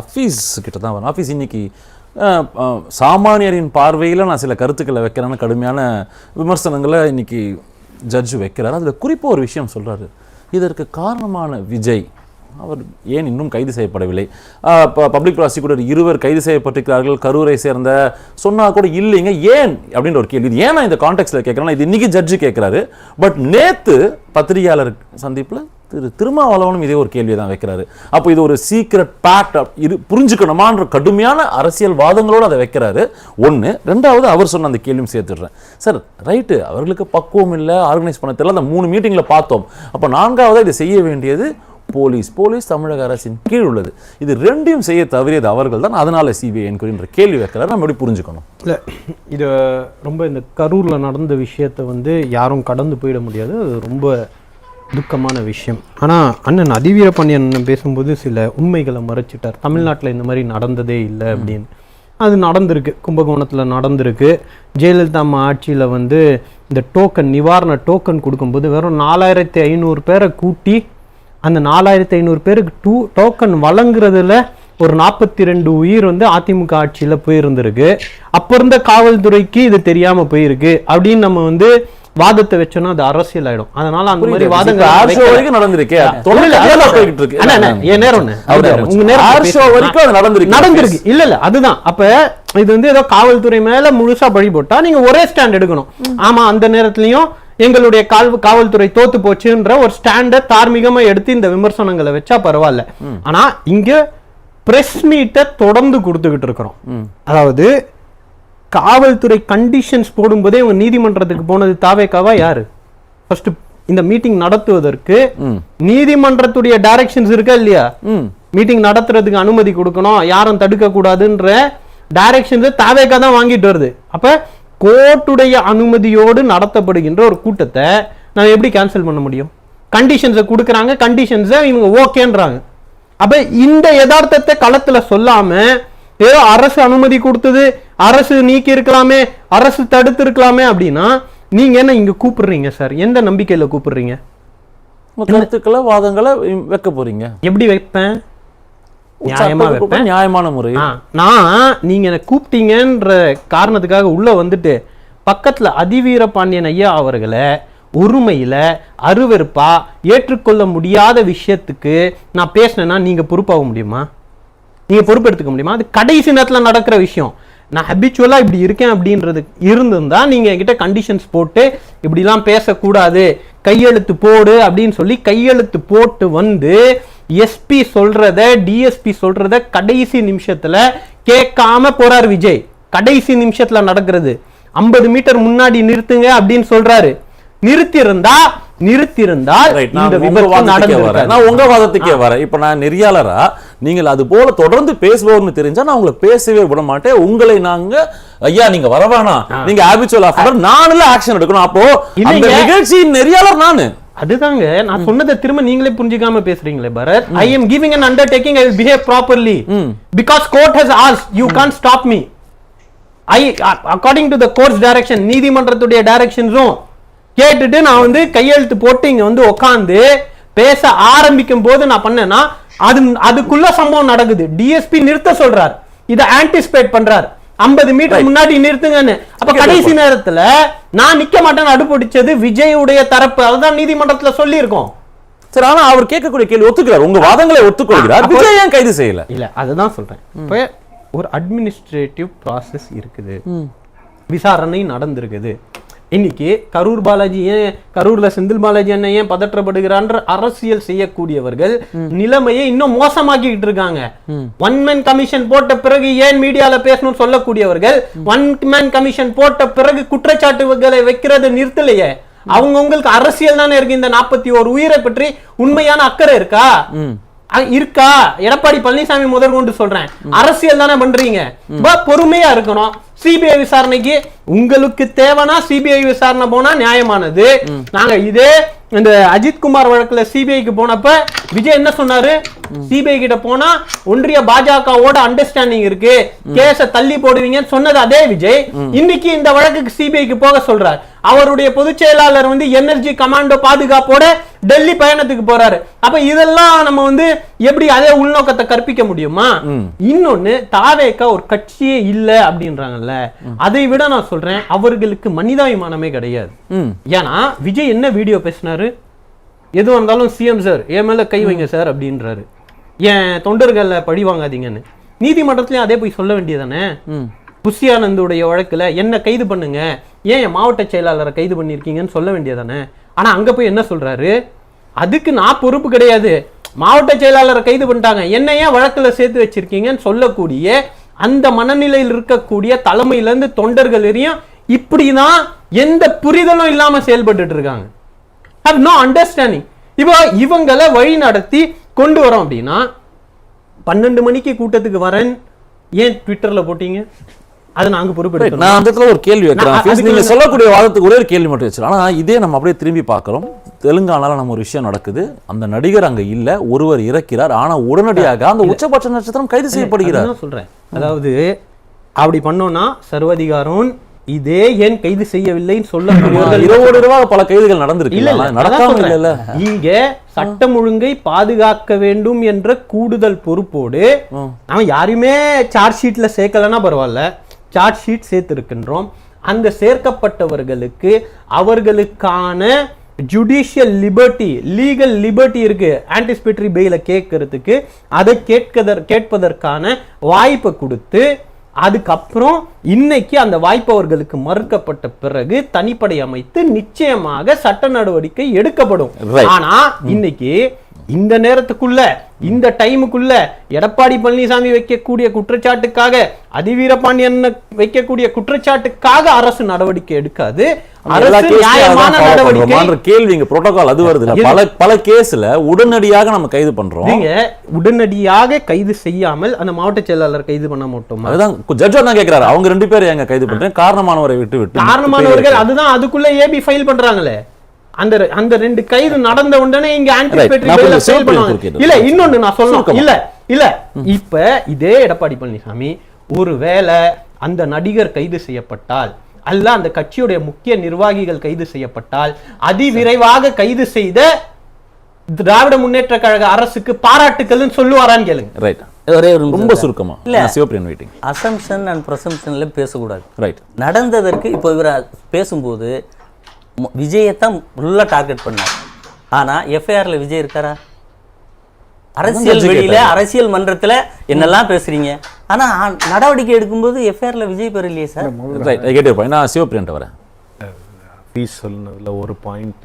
அஃபீஸ் கிட்ட தான் வரும் அஃபீஸ் இன்னைக்கு சாமானியரின் பார்வையில் நான் சில கருத்துக்களை வைக்கிறேன்னு கடுமையான விமர்சனங்களை இன்னைக்கு ஜட்ஜ் வைக்கிறார். அதில் குறிப்பாக ஒரு விஷயம் சொல்கிறாரு இதற்கு காரணமான விஜய் அவர் ஏன் இன்னும் கைது செய்யப்படவில்லை? பப்ளிக் ப்ராசிக்யூட்டர் இருவர் கைது செய்யப்பட்டிருக்கிறார்கள். கரூரை சேர்ந்த சொன்னால் கூட இல்லைங்க. ஏன்? அப்படின்ற ஒரு கேள்வி. இது ஏன் நான் இந்த கான்டெக்ட்ல கேட்குறேன்னா இது இன்னைக்கு ஜட்ஜு கேட்குறாரு. பட் நேற்று பத்திரிகையாளர் சந்திப்பில் திரு திருமாவளவனும் இதே ஒரு கேள்வியை தான் வைக்கிறாரு. அப்போ இது ஒரு சீக்ரெட் பேக்ட் இது புரிஞ்சுக்கணுமான்ற கடுமையான அரசியல் வாதங்களோடு அதை வைக்கிறாரு. ஒன்று ரெண்டாவது அவர் சொன்ன அந்த கேள்வியும் சேர்த்துடுறேன். சார் ரைட்டு அவர்களுக்கு பக்குவம் இல்லை ஆர்கனைஸ் பண்ண தெரியல அந்த மூணு மீட்டிங்கில் பார்த்தோம். அப்போ நான்காவது இதை செய்ய வேண்டியது? போலீஸ் போலீஸ் தமிழக அரசின் கீழ் உள்ளது. இது ரெண்டையும் செய்ய தவறியது அவர்கள் தான். அதனால சிபிஐ என்கொயரின்ற கேள்வி வைக்கிறார். நம்ம எப்படி புரிஞ்சுக்கணும்? இல்லை இது ரொம்ப இந்த கரூரில் நடந்த விஷயத்தை வந்து யாரும் கடந்து போயிட முடியாது. அது ரொம்ப துக்கமான விஷயம். ஆனால் அண்ணன் அதிவீர பாண்டியன் பேசும்போது சில உண்மைகளை மறைச்சிட்டார். தமிழ்நாட்டில் இந்த மாதிரி நடந்ததே இல்லை அப்படின்னு. அது நடந்திருக்கு. கும்பகோணத்தில் நடந்திருக்கு. ஜெயலலிதா அம்மா ஆட்சியில் வந்து இந்த டோக்கன் நிவாரண டோக்கன் கொடுக்கும்போது வெறும் நாலாயிரத்தி ஐநூறு பேரை கூட்டி அந்த நாலாயிரத்தி ஐநூறு பேருக்கு டூ டோக்கன் வழங்குறதுல ஒரு நாற்பத்தி ரெண்டு உயிர் வந்து அதிமுக ஆட்சியில் போயிருந்திருக்கு. அப்போ இருந்த காவல்துறைக்கு இது தெரியாம போயிருக்கு. அப்படின்னு நம்ம வந்து வாதத்தை வச்சோம்னா அது அரசியல் ஆயிடும் அதனால அந்த மாதிரி வாதங்கள் ஆர் ஷோ. வரைக்கும் நடந்திருக்கே. போய்கிட்டு இருக்கு. என் நேரம் உங்க நேரம் ஆர் ஷோ. வரைக்கும் அது நடந்திருக்கு. நடந்திருக்கு. இல்ல இல்ல அதுதான். அப்ப இது வந்து ஏதோ காவல்துறை மேல முழுசா பழி போட்டா நீங்க ஒரே ஸ்டாண்ட் எடுக்கணும். ஆமா அந்த நேரத்துலயும் எங்களுடைய கால் காவல்துறை தோத்து போச்சுன்ற ஒரு ஸ்டாண்ட தார்மீகமா எடுத்து இந்த விமர்சனங்களை வச்சா பரவாயில்ல. ஆனா இங்க பிரஸ் மீட்டை தொடர்ந்து கொடுத்துக்கிட்டு இருக்கிறோம். அதாவது காவல்துறை கண்டிஷன்ஸ் போடும்போதே இவங்க நீதிமன்றத்துக்கு போனது தாவேக்காவா யாரு? ஃபர்ஸ்ட் இந்த மீட்டிங் நடத்துவதற்கு நீதிமன்றத்துடைய டைரக்ஷன்ஸ் இருக்கா இல்லையா? மீட்டிங் நடத்துறதுக்கு அனுமதி கொடுக்கணும் யாரும் தடுக்க கூடாதுன்ற டைரக்ஷன்ஸ் தாவேக்கா தான் வாங்கிட்டு வருது. அப்ப கோர்ட்டுடைய அனுமதியோடு நடத்தப்படுகின்ற ஒரு கூட்டத்தை நான் எப்படி கேன்சல் பண்ண முடியும்? கண்டிஷன்ஸை கொடுக்குறாங்க கண்டிஷன்ஸை இவங்க ஓகேன்றாங்க அப்ப இந்த யதார்த்தத்தை களத்துல சொல்லாம ஏதோ அரசு அனுமதி கொடுத்தது அரசு நீக்கி இருக்கலாமே அரசு தடுத்து இருக்கலாமே அப்படின்னா நீங்க என்ன இங்க கூப்பிடுறீங்க சார்? எந்த நம்பிக்கையில கூப்பிடுறீங்க? கருத்துக்களை வாதங்களை வைக்க போறீங்க. எப்படி வைப்பேன்? நியாயமா வைப்பேன்? நியாயமான முறை. நான் நீங்க என்னை கூப்பிட்டீங்கன்ற காரணத்துக்காக உள்ள வந்துட்டு பக்கத்துல அதிவீர பாண்டியன் ஐயா அவர்களை ஒருமையில அருவருப்பா ஏற்றுக்கொள்ள முடியாத விஷயத்துக்கு நான் பேசினேன்னா நீங்க பொறுப்பாக முடியுமா? நீங்கள் பொறுப்பெடுத்துக்க முடியுமா? அது கடைசி நேரத்தில் நடக்கிற விஷயம். நான் ஹபிச்சுவலாக இப்படி இருக்கேன் அப்படின்றது இருந்திருந்தா நீங்கள் என்கிட்ட கண்டிஷன்ஸ் போட்டு இப்படிலாம் பேசக்கூடாது. கையெழுத்து போடு அப்படின்னு சொல்லி கையெழுத்து போட்டு வந்து எஸ்பி சொல்றத டிஎஸ்பி சொல்றத கடைசி நிமிஷத்தில் கேட்காம போறார் விஜய். கடைசி நிமிஷத்தில் நடக்கிறது. 50 மீட்டர் முன்னாடி நிறுத்துங்க அப்படின்னு சொல்றாரு. நிறுத்தியிருந்தா நிறுத்தியிருந்தால் நான் இந்த உங்க வாதத்துக்கே வரேன். இப்ப நான் நெறியாளரா? நீங்கள் அது போல தொடர்ந்து பேசுபவர்னு தெரிஞ்சா நான் உங்களை பேசவே விட மாட்டேன். உங்களை நாங்க ஐயா நீங்க வர வேணாம் நீங்க ஹாபிச்சுவல் ஆஃபர் நானுல ஆக்ஷன் எடுக்கணும். அப்போ இல்லைங்க. நிகழ்ச்சியின் நெறியாளர் நானு. அதுதாங்க. நான் சொன்னதை திரும்ப நீங்களே புரிஞ்சுக்காம பேசுறீங்களே Bharath. I am giving undertaking. I will behave properly. because court has asked you can't stop me. I according to the court's direction நீதிமன்றத்துடைய டைரக்ஷன்ஸும் கேட்டுட்டு நான் வந்து கையெழுத்து போட்டு இங்க வந்து உட்காந்து பேச ஆரம்பிக்கும் போது நான் பண்ணேன்னா அது அதுக்குள்ள சம்பவம் நடக்குது. டிஎஸ்பி நிறுத்த சொல்றார். இதை ஆன்டிசிபேட் பண்றார். 50 மீட்டர் முன்னாடி நிறுத்துங்கன்னு. அப்ப கடைசி நேரத்துல நான் நிக்க மாட்டேன்னு அடுப்பிடிச்சது விஜயுடைய தரப்பு. அதுதான் நீதிமன்றத்துல சொல்லி இருக்கோம் சரி ஆனா அவர் கேட்கக்கூடிய கேள்வி ஒத்துக்கிறார். உங்க வாதங்களை ஒத்துக்கொள்கிறார். விஜய் ஏன் கைது செய்யல? இல்ல அதுதான் சொல்றேன். இப்போ ஒரு அட்மினிஸ்ட்ரேட்டிவ் ப்ராசஸ் இருக்குது. விசாரணை நடந்திருக்குது. இன்னைக்கு கரூர் பாலாஜி ஏன் கரூர்ல செந்தில் பாலாஜி அண்ணன் ஏன் பதற்றப்படுகிறான்ற அரசியல் செய்யக்கூடியவர்கள் நிலைமையை இன்னும் மோசமாக்கிட்டு இருக்காங்க. ஒன் மேன் கமிஷன் போட்ட பிறகு ஏன் மீடியால பேசணும்னு சொல்லக்கூடியவர்கள் ஒன் மேன் கமிஷன் போட்ட பிறகு குற்றச்சாட்டுகளை வைக்கிறது நிறுத்தலையே. அவங்க உங்களுக்கு அரசியல் தானே இருக்கு இந்த நாற்பத்தி ஒரு உயிரை பற்றி? உண்மையான அக்கறை இருக்கா? இருக்கா? எடப்பாடி பழனிசாமி முதற்கொண்டு சொல்றேன். அரசியல் தானே பண்றீங்க. பொறுமையா இருக்கணும். சிபிஐ விசாரணைக்கு உங்களுக்கு தேவைன்னா சிபிஐ விசாரணை போனா நியாயமானது. நாங்க இதே இந்த அஜித் குமார் வழக்குல சிபிஐக்கு போனப்ப விஜய் என்ன சொன்னாரு? சிபிஐ கிட்ட போனா ஒன்றிய பாஜகவோட அண்டர்ஸ்டாண்டிங் இருக்கு. கேஸ தள்ளி போடுவீங்கன்னு சொன்னது அதே விஜய். இன்னைக்கு இந்த வழக்குக்கு சிபிஐக்கு போக சொல்றார். அவருடைய பொதுச் செயலாளர் வந்து எனர்ஜி கமாண்டோ பாதுகாப்போட டெல்லி பயணத்துக்கு போறாரு. அப்ப இதெல்லாம் நம்ம வந்து எப்படி அதே உள்நோக்கத்தை கற்பிக்க முடியுமா? இன்னொன்னு தாவேக்கா ஒரு கட்சியே இல்ல அப்படின்றாங்கல்ல. அதை விட நான் சொல்றேன் அவர்களுக்கு மனிதாபிமானமே கிடையாது. ஏன்னா விஜய் என்ன வீடியோ பேசினாரு? எது வந்தாலும் சிஎம் சார் என் மேல கை வைங்க சார் அப்படின்றாரு. ஏன் தொண்டர்களை பழி வாங்காதீங்கன்னு. நீதிமன்றத்திலயும் அதே போய் சொல்ல வேண்டியதானே ம். புஷி ஆனந்துடைய வழக்குல என்ன கைது பண்ணுங்க? ஏன் என் மாவட்ட செயலாளரை கைது பண்ணிருக்கீங்கன்னு சொல்ல வேண்டியதானே ஆனா அங்க போய் என்ன சொல்றாரு? அதுக்கு நான் பொறுப்பு கிடையாது. மாவட்ட செயலாளரை கைது பண்ணிட்டாங்க. என்ன ஏன் வழக்குல சேர்த்து வச்சிருக்கீங்கன்னு சொல்லக்கூடிய அந்த மனநிலையில் இருக்கக்கூடிய தலைமையில இருந்து தொண்டர்கள் வரையும் இப்படிதான் எந்த புரிதலும் இல்லாம செயல்பட்டுட்டு இருக்காங்க. Have no அண்டர்ஸ்டாண்டிங் இப்போ இவங்களை வழி நடத்தி கொண்டு வரோம் அப்படின்னா பன்னெண்டு மணிக்கு கூட்டத்துக்கு வரேன். ஏன் ட்விட்டர்ல போட்டீங்க? அது நாங்க பொறுப்பெடுக்கிறோம். நான் அந்த இடத்துல ஒரு கேள்வி வைக்கிறேன் நீங்க சொல்லக்கூடிய வாதத்துக்கு ஒரே ஒரு கேள்வி மட்டும் வச்சிருக்கோம் ஆனா இதே நம்ம அப்படியே திரும்பி பார்க்கிறோம். தெலுங்கானால நம்ம ஒரு விஷயம் நடக்குது. அந்த நடிகர் அங்க இல்ல ஒருவர் இறக்கிறார். ஆனா உடனடியாக அந்த உச்சபட்ச நட்சத்திரம் கைது செய்யப்படுகிறார். சொல்றேன். அதாவது அப்படி பண்ணோம்னா சர்வதிகாரம் இதே ஏன் கைது செய்யவில்லைன்னு சொல்லக்கூடியவர்கள் இருபது ரூபாய் பல கைதுகள் நடந்திருக்கு இல்ல நடக்காம. இல்ல இங்க சட்டம் ஒழுங்கை பாதுகாக்க வேண்டும் என்ற கூடுதல் பொறுப்போடு அவன் யாரையுமே சார்ஜ் ஷீட்ல சேர்க்கலன்னா பரவாயில்ல. சார்ஜ் ஷீட் சேர்த்திருக்கின்றோம். அந்த சேர்க்கப்பட்டவர்களுக்கு அவர்களுக்கான ஜுடிஷியல் லிபர்ட்டி லீகல் லிபர்ட்டி இருக்கு. ஆன்டிசிபேட்டரி பெயில கேட்கறதுக்கு அதை கேட்கதற் கேட்பதற்கான வாய்ப்பை கொடுத்து அதுக்கப்புறம் இன்னைக்கு அந்த வாய்ப்பு அவர்களுக்கு மறுக்கப்பட்ட பிறகு தனிப்படை அமைத்து நிச்சயமாக சட்ட நடவடிக்கை எடுக்கப்படும். ஆனா இன்னைக்கு இந்த நேரத்துக்குள்ள இந்த டைமுக்குள்ள எடப்பாடி பழனிசாமி வைக்கக்கூடிய குற்றச்சாட்டுக்காக அதிவீரபாண்டியன் வைக்கக்கூடிய குற்றச்சாட்டுக்காக அரசு நடவடிக்கை எடுக்காது. கேள்வி புரோட்டோகால் அது வருது பல பல கேஸ்ல உடனடியாக நம்ம கைது பண்றோம். நீங்க உடனடியாக கைது செய்யாமல் அந்த மாவட்ட செயலாளர் கைது பண்ண மாட்டோமா? அதுதான் ஜட்ஜ் தான் கேக்குறாரு. அவங்க ரெண்டு பேரும் எங்க கைது பண்றேன்? காரணமானவரை விட்டு விட்டு காரணமானவர்கள் அதுதான் அதுக்குள்ள ஏபி ஃபைல் பண்றாங்களே. அந்த அந்த ரெண்டு கைது நடந்த உடனே இங்க ஆன்டிசிபேட்டரி சிறப்பு பண்ணுவாங்க. இல்ல இன்னொன்னு நான் சொல்லணும். இல்ல இல்ல. இப்ப இதே எடப்பாடி பழனிசாமி ஒருவேளை அந்த நடிகர் கைது செய்யப்பட்டால் அல்ல அந்த கட்சியுடைய முக்கிய நிர்வாகிகள் கைது செய்யப்பட்டால் அதிவிரைவாக கைது செய்த திராவிட முன்னேற்ற கழக அரசுக்கு பாராட்டுக்கள்னு சொல்லுவாரான்னு கேளுங்க. ரைட் ஒரே ஒரு நிமிஷம் ரொம்ப சார். சுருக்கமா. இல்ல. நான் சிவப்பிரியன் வெயிட்டிங் அசம்ஷன் அண்ட் ப்ரசம்ஷன்ல பேசக்கூடாது. ரைட் நடந்ததற்கு இப்போ இவர் பேசும்போது விஜயத்தான் ஃபுல்லா டார்கெட் பண்ணார். ஆனா எஃப்ஐஆர்ல விஜய் இருக்காரா? அரசியல் வெளியில. அரசியல் மன்றத்துல என்னெல்லாம் பேசுறீங்க? ஆனா ஆ- நடவடிக்கை எடுக்கும்போது எஃப்ஐஆர்ல விஜய் பேர் இல்லையே சார்? ரைட் கேட்டு நான் சிவப்பிரியன்ட்ட வரேன் பீஸ் சொன்னதுல ஒரு பாயிண்ட்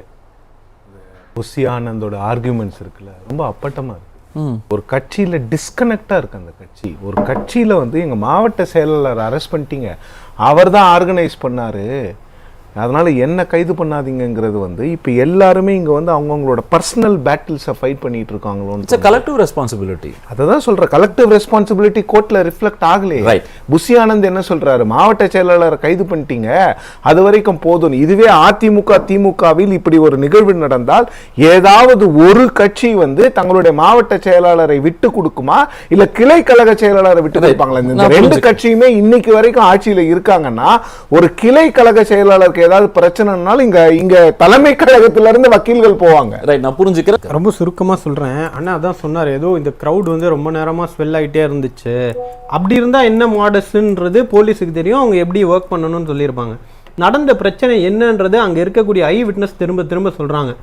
புஷி ஆனந்தோட ஆர்குமெண்ட்ஸ் இருக்குல்ல ரொம்ப அப்பட்டமா இருக்கு. ஒரு கட்சியில டிஸ்கனெக்டா இருக்கு அந்த கட்சி. ஒரு கட்சியில வந்து எங்க மாவட்ட செயலாளர் அரெஸ்ட் பண்ணிட்டீங்க. அவர் தான் ஆர்கனைஸ் பண்ணாரு. அதனால என்ன கைது பண்ணாதீங்கங்கிறது வந்து இப்போ எல்லாருமே இங்க வந்து அவங்கவங்களோட பர்சனல் பேட்டில்ஸை ஃபைட் பண்ணிட்டு இருக்காங்களோன்னு இட்ஸ் கலெக்டிவ் ரெஸ்பான்சிபிலிட்டி அதை தான் சொல்ற கலெக்டிவ் ரெஸ்பான்சிபிலிட்டி கோர்ட்ல ரிஃப்ளெக்ட் ஆகலையே. Right. புஷி ஆனந்த் என்ன சொல்றாரு? மாவட்ட செயலாளரை கைது பண்ணிட்டீங்க. அது வரைக்கும் போதும். இதுவே அதிமுக திமுகவில் இப்படி ஒரு நிகழ்வு நடந்தால் ஏதாவது ஒரு கட்சி வந்து தங்களுடைய மாவட்ட செயலாளரை விட்டு கொடுக்குமா? இல்ல கிளை கழக செயலாளரை விட்டு. கொடுப்பாங்களா? இந்த ரெண்டு. கட்சியுமே இன்னைக்கு வரைக்கும் ஆட்சியில இருக்காங்கன்னா ஒரு கிளை கழக செயலாளருக்கு ஏதாவது பிரச்சனைனாலும் இங்க இங்க தலைமை கழகத்துல இருந்து வக்கீல்கள் போவாங்க. ரைட் நான் புரிஞ்சுக்கிறேன். ரொம்ப சுருக்கமா சொல்றேன். அண்ணா அதான் சொன்னார். ஏதோ இந்த crowd வந்து ரொம்ப நேரமா ஸ்வெல் ஆயிட்டே இருந்துச்சு. அப்படி இருந்தா என்ன மாடஸ்ன்றது போலீஸுக்கு தெரியும். அவங்க எப்படி ஒர்க் பண்ணணும்னு சொல்லியிருப்பாங்க. நடந்த பிரச்சனை என்னன்றது அங்க இருக்கக்கூடிய ஐ விட்னஸ் திரும்ப திரும்ப சொல்றாங்க.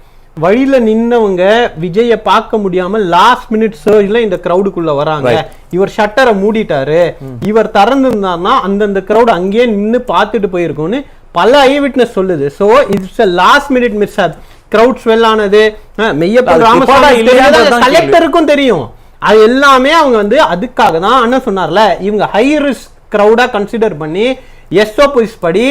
வழியில நின்னவங்க விஜய பார்க்க முடியாம லாஸ்ட் மினிட் சர்ஜ்ல இந்த கிரௌடுக்குள்ள வராங்க. இவர் ஷட்டரை மூடிட்டாரு. இவர் திறந்திருந்தாருன்னா அந்தந்த crowd அங்கேயே நின்னு பார்த்துட்டு போயிருக்கும்னு பல ஐ விட்னஸ் சொல்லுது so it's last minute miss ஆகுது கிரவுட் ஸ்வெல் ஆனது மெய்யப்பன் ராமசாமி. கலெக்டருக்கும் தெரியும். அது எல்லாமே அவங்க வந்து அதுக்காக தான் அண்ணன் சொன்னார்ல. இவங்க ஹை ரிஸ்க் கிரௌடா கன்சிடர் பண்ணி எஸ்ஓபிஸ் படி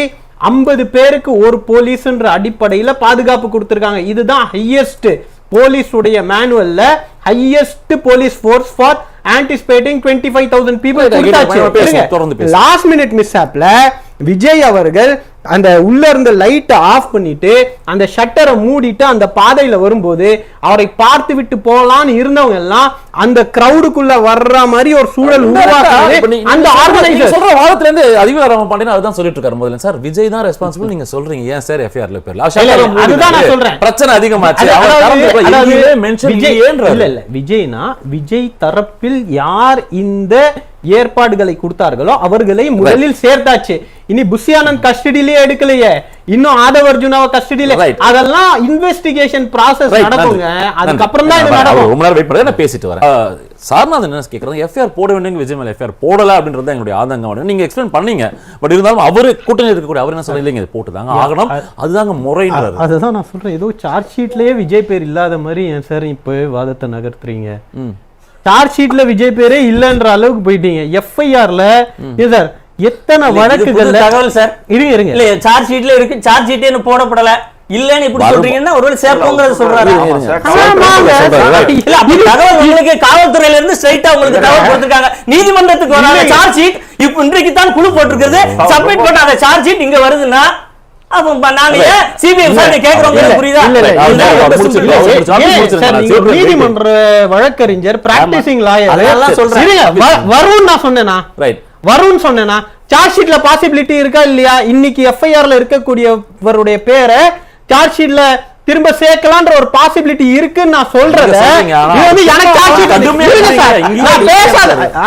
ஐம்பது பேருக்கு ஒரு போலீஸ்ன்ற அடிப்படையில பாதுகாப்பு கொடுத்திருக்காங்க. இதுதான் ஹையஸ்ட் போலீஸ் உடைய மேனுவல்ல highest police force for anticipating twenty five thousand people. Last minute miss ஆப்ல விஜய் அவர்கள் அந்த உள்ள இருந்த லைட்டை ஆஃப் பண்ணிட்டு அந்த ஷட்டரை மூடிட்டு அந்த பாதையில வரும்போது அவரை பார்த்து விட்டு போலான்னு இருந்தவங்க எல்லாம் அந்த கிரவுடுக்குள்ள வர்ற மாதிரி ஒரு சூழல் அந்த ஆர்கனைசர் சொல்ற வாதத்துல இருந்து அதிகாரம் பாண்டியன் அதுதான் சொல்லிட்டு இருக்காரு முதல்ல. சார் விஜய் தான் ரெஸ்பான்சிபிள் நீங்க சொல்றீங்க. ஏன் சார் எஃப்ஐஆர்ல பேர்ல? அதுதான் நான். சொல்றேன். பிரச்சனை அதிகமாச்சு. விஜய்னா விஜய் தரப்பில் யார் இந்த ஏற்பாடுகளை கொடுத்தார்களோ அவர்களை முதலில் சேர்த்தாச்சு. இனி புஷியானந்த் கஸ்டடியிலே எடுக்கலையே. இன்னும் ஆதவ அர்ஜுனாவை கஸ்டடியில. அதெல்லாம் இன்வெஸ்டிகேஷன் ப்ராசஸ் நடக்குங்க. அதுக்கப்புறம் தான் இது நடக்கும். ரொம்ப நேரம் வெயிட் பண்ணி நான் பேசிட்டு வரேன். சார்நாதன் என்ன கேட்கறது எஃப்ஐஆர் போட வேண்டிய விஜய் மேல எஃப்ஐஆர் போடல அப்படின்றது எங்களுடைய ஆதங்கம். நீங்க எக்ஸ்பிளைன் பண்ணீங்க. பட் இருந்தாலும் அவரு கூட்டணி இருக்கக்கூடிய அவர் என்ன சொல்ல இல்லைங்க இது போட்டுதாங்க ஆகணும். அதுதாங்க முறைன்றாரு. அதுதான் நான் சொல்றேன். ஏதோ சார்ஜ் ஷீட்லயே விஜய் பேர் இல்லாத மாதிரி ஏன் சார் இப்போ வாதத்தை நகர்த்துறீங்க? சார்ஜ் ஷீட்ல விஜய் பேரே இல்லைன்ற அளவுக்கு போயிட்டீங்க. எஃப்ஐஆர்ல சார் எத்தனை வழக்குகள்ல தகவல் சார். இருங்க இருங்க. இல்ல சார்ஜ் ஷீட்ல இருக்கு. சார்ஜ் ஷீட்டே இன்னும் போடப்படல. இல்லன்னு இப்படி. சொல்றீங்கன்னா ஒருவேளை சேர்ப்போங்கிறத சொல்றாரு. தகவல் உங்களுக்கு காவல்துறையில இருந்து ஸ்ட்ரைட்டா உங்களுக்கு தகவல் கொடுத்திருக்காங்க. நீதிமன்றத்துக்கு வராத இல்லைங்க. சார்ஜ் ஷீட் இப்ப இன்றைக்கு தான் குழு போட்டிருக்கிறது. சப்மிட் பண்ண அந்த சார்ஜ் ஷீட் இங்க வருதுன்னா நீதிமன்ற வழக்கறிஞர் பிராக்டிசிங் லாயர் வரும்னு நான் சொன்னேனா? ரைட் வரும்னு சொன்னேனா? சார்ஜ் ஷீட்ல பாசிபிலிட்டி இருக்கா இல்லையா? இன்னைக்கு எஃப்ஐஆர்ல இருக்கக்கூடியவருடைய பேரை சார்ஜ் ஷீட்ல திரும்ப சேர்க்கலான்ற ஒரு பாசிபிலிட்டி இருக்குன்னு நான்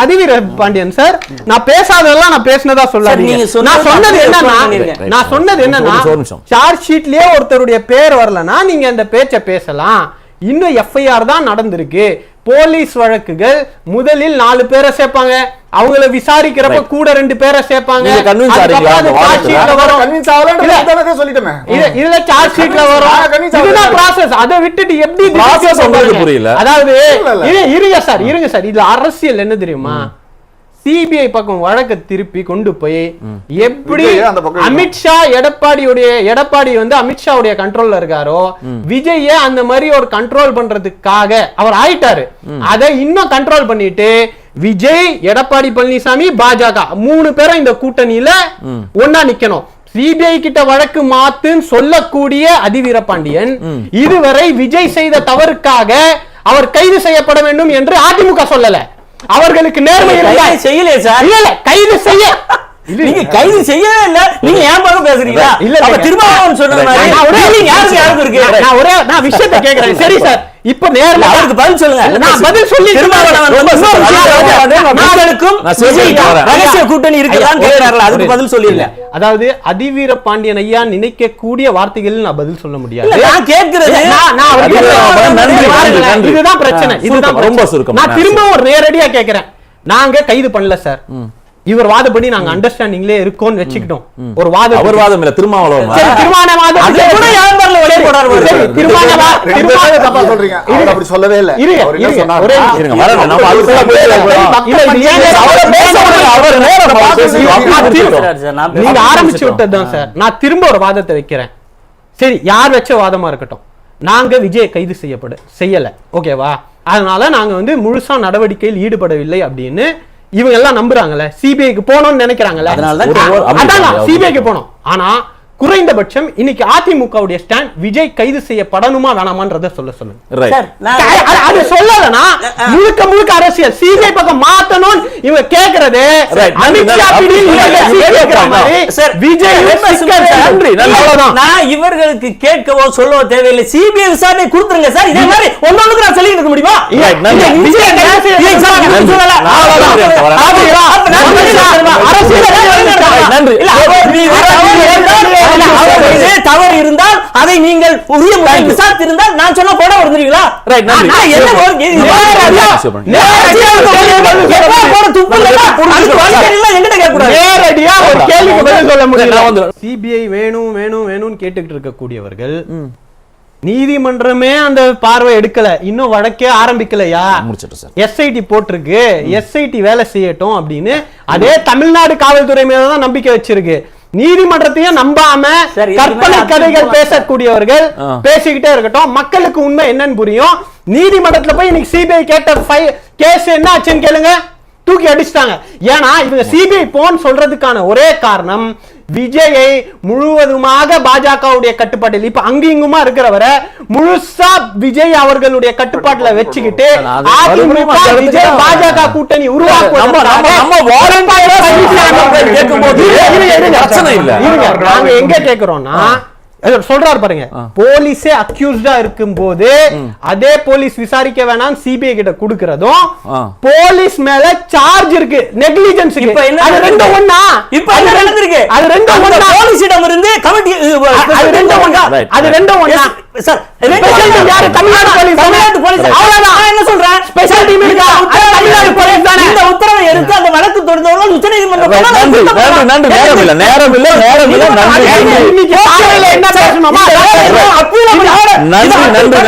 அதிவீர பாண்டியன் சார் நான் பேசாததெல்லாம் நான் பேசினதா சொல்லாதீங்க. நான் சொன்னது என்னன்னா. நான் சொன்னது என்னன்னா. சார்ஜ் ஷீட்லயே ஒருத்தருடைய பேர் வரலனா நீங்க அந்த பேச்சை பேசலாம். இன்னும் எஃப்ஐஆர் தான் நடந்திருக்கு. போலீஸ் வழக்குகள் முதலில் நாலு பேரை சேர்ப்பாங்க. அவங்கள விசாரிக்கிறப்ப. கூட ரெண்டு பேரை சேர்ப்பாங்க. இதுல சார்ஜ் ஷீட்ல வரும். இதுதான் ப்ராசஸ் அதை விட்டுட்டு எப்படி Process? புரியல. அதாவது இருங்க சார் இருங்க சார். இதுல அரசியல் என்ன தெரியுமா? சிபிஐ பக்கம் வழக்க திருப்பி கொண்டு போய் எப்படி அமித்ஷா எடப்பாடியுடைய எடப்பாடி வந்து அமித்ஷாவுடைய கண்ட்ரோல்ல இருக்காரோ விஜய அந்த மாதிரி ஒரு கண்ட்ரோல் பண்றதுக்காக அவர் ஆயிட்டாரு. அதை இன்னும் கண்ட்ரோல் பண்ணிட்டு விஜய் எடப்பாடி பழனிசாமி பாஜக மூணு பேரும் இந்த கூட்டணியில ஒன்னா நிக்கணும். சிபிஐ கிட்ட வழக்கு மாத்துன்னு சொல்லக்கூடிய அதிவீரபாண்டியன் இதுவரை விஜய் செய்த தவறுக்காக அவர் கைது செய்யப்பட வேண்டும் என்று அதிமுக சொல்லல. அவர்களுக்கு நேர்மை கைது செய்யலையே சார். கைது செய்ய. நீங்க கைது செய்யவே இல்ல. நீங்க ஏன் பக்கம் பேசுறீங்களா இல்ல, அப்ப. திருமாவளவன் சொன்ன மாதிரி. நான் ஒரே feeling யாருக்கு யாருக்கு இருக்கு? நான் ஒரே நான் விஷயத்தை கேக்குறேன். சரி சார். இப்ப நேர்ல அவருக்கு பதில் சொல்லுங்க. நான் பதில் சொல்லி திருமாவளவன். ரகசிய கூட்டணி இருக்குதான்னு ஐயா, கேட்கிறாருல அதுக்கு பதில் சொல்லிடல அதாவது அதிவீர பாண்டியன் ஐயா நினைக்க கூடிய வார்த்தைகள் நான் பதில் சொல்ல முடியாது. நான் கேட்கிறது நான்-. இதுதான் பிரச்சனை. இதுதான் ரொம்ப. சுருக்கம். நான் திரும்ப ஒரு நேரடியா கேக்குறேன். நாங்க கைது பண்ணல சார். இவர் வாதப்படி நாங்க அண்டர்ஸ்டாண்டிங்லயே இருக்கோம்னு வச்சுக்கிட்டோம். ஒரு வாதம் அவர் வாதம் இல்ல திருமாவளவன் சரி திருமான வாதம் அது கூட வியாபாரில் ஒரே போடாரு சரி, திருமான தப்பா சொல்றீங்க. அவர் அப்படி சொல்லவே இல்ல. இருங்க, இருங்க? ஒரே. இருங்க நம்ம அதுக்குள்ள போய் அவரை பேச விடுங்க, அவர் நீங்க. ஆரம்பிச்சு விட்டதுதான் சார். நான் திரும்ப ஒரு வாதத்தை வைக்கிறேன். சரி யார் வச்ச வாதமா இருக்கட்டும். நாங்க விஜய் கைது செய்யப்பட செய்யல. ஓகேவா? அதனால நாங்க வந்து முழுசா நடவடிக்கையில் ஈடுபடவில்லை அப்படின்னு இவங்க எல்லாம் நம்புறாங்கல்ல. சிபிஐக்கு போகணும்னு நினைக்கிறாங்கல்ல. சொல்லுங்க. சிபிஐக்கு போனோம் ஆனா குறைந்தபட்சம் இன்னைக்கு அதிமுகவுடைய ஸ்டாண்ட் விஜய் கைது செய்யப்படணுமா வேணாமான்றத சொல்ல சொல்லுங்க. Right. சார், நான் அது- சொல்லலனா முழுக்க முழுக்க அரசியல். சிபிஐ பக்கம் மாத்தணும் இவங்க கேக்குறது. இவர்களுக்கு கேட்கவோ சொல்லவோ தேவையில்லை. சிபிஐ விசாரணை கொடுத்துருங்க சார் இதே மாதிரி ஒன்னொன்னுக்கு நான் சொல்லிட்டு இருக்க முடியுமா. அரசியல் நன்றி. தவறு. இருந்தால், அதை நீங்கள் உரிய முறையில் விசாரித்திருந்தால் நான் சொன்ன போட வருந்துறீங்களா. நான் என்ன வந்து- சிபிஐ வேணும் வேணும் வேணும்னு கேட்டுக்கிட்டு இருக்கக்கூடியவர்கள் நீதிமன்றமே அந்த பார்வை எடுக்கல. இன்னும் வழக்கே ஆரம்பிக்கலையா? எஸ்ஐடி போட்டிருக்கு. எஸ்ஐடி வேலை செய்யட்டும் அப்படின்னு அதே தமிழ்நாடு காவல்துறை மேல தான் நம்பிக்கை வச்சிருக்கு. நீதிமன்றத்தையும் நம்பாம கற்பனை கதைகள் பேசக்கூடியவர்கள். பேசிக்கிட்டே இருக்கட்டும். மக்களுக்கு உண்மை என்னன்னு புரியும். நீதிமன்றத்துல போய் இன்னைக்கு சிபிஐ கேட்ட கேஸ் என்ன ஆச்சுன்னு கேளுங்க. தூக்கி அடிச்சிட்டாங்க. ஏன்னா இவங்க சிபிஐ போன்னு சொல்றதுக்கான ஒரே காரணம் விஜயை முழுவதுமாக பாஜகவுடைய கட்டுப்பாட்டில் இப்ப அங்கு இங்குமா இருக்கிறவரை முழுசா விஜய் அவர்களுடைய கட்டுப்பாட்டுல வச்சுக்கிட்டு விஜய் பாஜக கூட்டணி இருங்க, நாங்க எங்க கேக்குறோம்னா அது சொல்றாரு பாருங்க. போலீஸே அக்யூஸ்டா இருக்கும்போது அதே போலீஸ் விசாரிக்க வேணாம் சிபிஐ கிட்ட குடுக்கறதும். போலீஸ் மேல சார்ஜ் இருக்கு. நெக்லிஜென்ஸ் இப்ப என்ன அது ரெண்டு? ஒண்ணா? இப்ப என்ன நடந்திருக்கு? அது ரெண்டு ஒண்ணா? போலீசிடம் இருந்து கமிட்டி அது ரெண்டு ஒண்ணா. அது ரெண்டு ஒண்ணா? சார் Special team யாரு? தமிழ்நாடு போலீஸ் தானே? Tamil Nadu police Right. அவ்வளவுதான் நான் என்ன சொல்றேன் Special team இருக்கா? அது தமிழ்நாடு போலீஸ் தானே? இந்த உத்தரவை எடுத்து அந்த வழக்கு தொடர்ந்தவர்கள் உச்சநீதிமன்றம். நன்றி. நேரம் இல்ல நேரம் இல்ல நேரம் இல்ல நன்றி. இன்னைக்கு காலையில என்ன பேசணுமா? நன்றி. நன்றி.